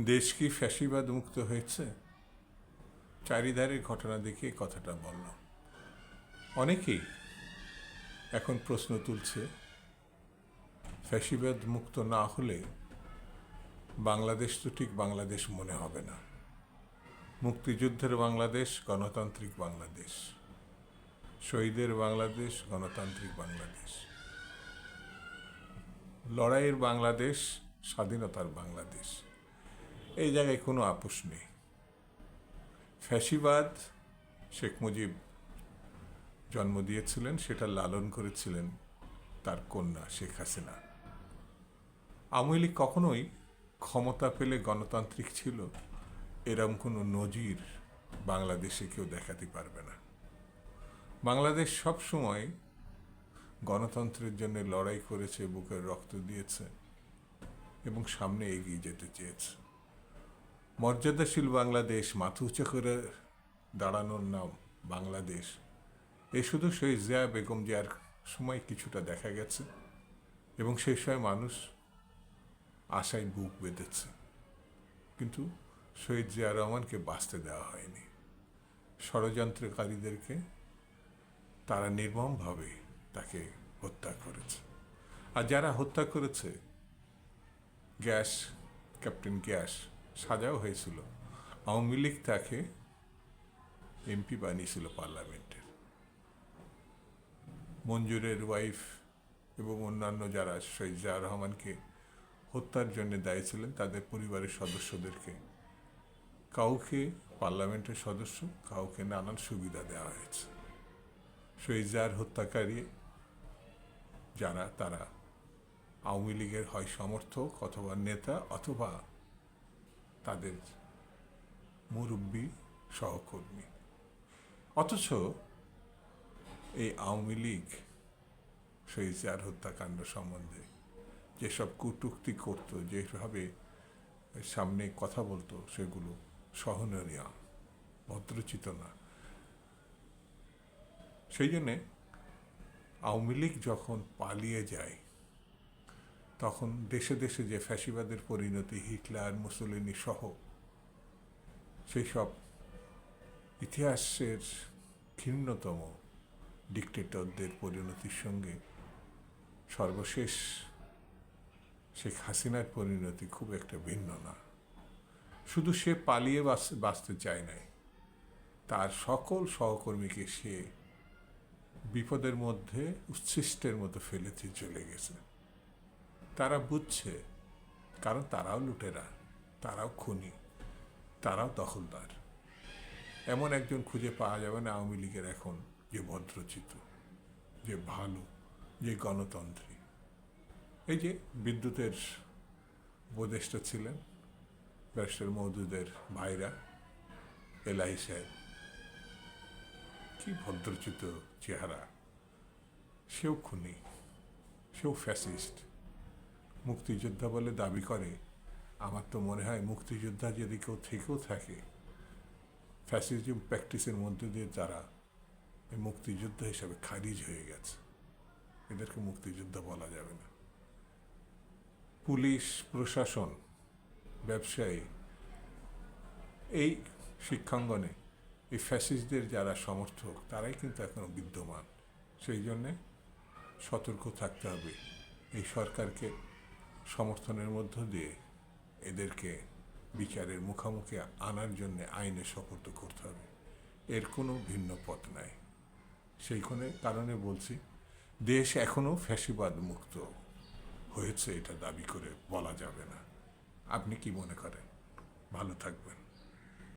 দেশ কি ফ্যাসিবাদ মুক্ত হয়েছে? চারিধারের ঘটনা দেখে কথাটা বললাম অনেকেই এখন প্রশ্ন তুলছে, ফ্যাসিবাদ মুক্ত না হলে বাংলাদেশ তো ঠিক বাংলাদেশ মনে হবে না। মুক্তিযুদ্ধের বাংলাদেশ, গণতান্ত্রিক বাংলাদেশ। শহীদের বাংলাদেশ, গণতান্ত্রিক বাংলাদেশ। লড়াইয়ের বাংলাদেশ, স্বাধীনতার বাংলাদেশ। এই জায়গায় কোনো আপোষ নেই। ফ্যাসিবাদ শেখ মুজিব জন্ম দিয়েছিলেন, সেটা লালন করেছিলেন তার কন্যা শেখ হাসিনা। আওয়ামী লীগ কখনোই ক্ষমতা পেলে গণতান্ত্রিক ছিল, এরম কোনো নজির বাংলাদেশে কেউ দেখাতে পারবে না। বাংলাদেশ সব সময় গণতন্ত্রের জন্য লড়াই করেছে, বুকের রক্ত দিয়েছে এবং সামনে এগিয়ে যেতে চেয়েছে। মর্যাদাশীল বাংলাদেশ মাথা উঁচু করে দাঁড়ানোর নাম বাংলাদেশ। এ শুধু সেই জিয়া বেগম জিয়ার সময় কিছুটা দেখা গেছে এবং সেই সময় মানুষ আশায় বুক বেঁধেছে। কিন্তু শহীদ জিয়া রহমানকে বাঁচতে দেওয়া হয়নি। ষড়যন্ত্রকারীদেরকে তারা নির্মমভাবে তাকে হত্যা করেছে। আর যারা হত্যা করেছে, গ্যাস, ক্যাপ্টেন গ্যাস সাজাও হয়েছিল। আওয়ামী লীগ তাকে এমপি বানিয়েছিল পার্লামেন্টের মঞ্জুরের ওয়াইফ এবং অন্যান্য যারা শহীদ জিয়া রহমানকে হত্যার জন্য দায়ী ছিলেন, তাদের পরিবারের সদস্যদেরকে কাউকে পার্লামেন্টের সদস্য, কাউকে নানান সুবিধা দেওয়া হয়েছে। শহীদ জিয়ার হত্যাকারী যারা, তারা আওয়ামী লীগের হয় সমর্থক অথবা নেতা অথবা তাদের মুরব্বী সহকর্মী। অথচ এই আওয়ামী লীগ শহীদ জিয়ার হত্যাকাণ্ড সম্বন্ধে যেসব কটূক্তি করত, যেভাবে সামনে কথা বলতো, সেগুলো সহনীয়, ভদ্রচিত না। সেই জন্যে আওয়ামী লীগ যখন পালিয়ে যায় তখন দেশে দেশে যে ফ্যাসিবাদের পরিণতি হিটলার, মুসলিনি সহ সেই সব ইতিহাসের ক্ষীণতম ডিকটেটরদের পরিণতির সঙ্গে সর্বশেষ শেখ হাসিনার পরিণতি খুব একটা ভিন্ন না। শুধু সে পালিয়ে বাঁচতে চায় নাই, তার সকল সহকর্মীকে সে বিপদের মধ্যে, উচ্ছিষ্টের মতো ফেলেতে চলে গেছে। তারা বুঝছে, কারণ তারাও লুটেরা, তারাও খুনি, তারাও দখলদার। এমন একজন খুঁজে পাওয়া যাবে না আওয়ামী লীগের এখন যে ভদ্রচিত, যে ভালো, যে গণতন্ত্রী। এই যে বিদ্যুতের উপদেষ্টা ছিলেন, ব্যারিস্টার মৌদুদের ভাইরা এলাই সাহেব, কি ভদ্রচিত চেহারা। সেও খুনি, সেও ফ্যাসিস্ট। মুক্তিযোদ্ধা বলে দাবি করে। আমার তো মনে হয় মুক্তিযোদ্ধা যদি কেউ থেকেও থাকে, ফ্যাসিজম প্র্যাকটিসের মধ্যে দিয়ে তারা এই মুক্তিযোদ্ধা হিসাবে খারিজ হয়ে গেছে। এদেরকে মুক্তিযোদ্ধা বলা যাবে না। পুলিশ, প্রশাসন, ব্যবসায়ী, এই শিক্ষাঙ্গনে এই ফ্যাসিস্টদের যারা সমর্থক, তারাই কিন্তু এখনও বিদ্যমান। সেই জন্যে সতর্ক থাকতে হবে। এই সরকারকে সমর্থনের মধ্য দিয়ে এদেরকে বিচারের মুখোমুখি আনার জন্য আইনে সপর্দ করতে হবে। এর কোনো ভিন্ন পথ নাই। সেইখানে কারণে বলছি, দেশ এখনও ফ্যাসিবাদ মুক্ত হয়েছে এটা দাবি করে বলা যাবে না। আপনি কি মনে করেন? ভালো থাকবেন।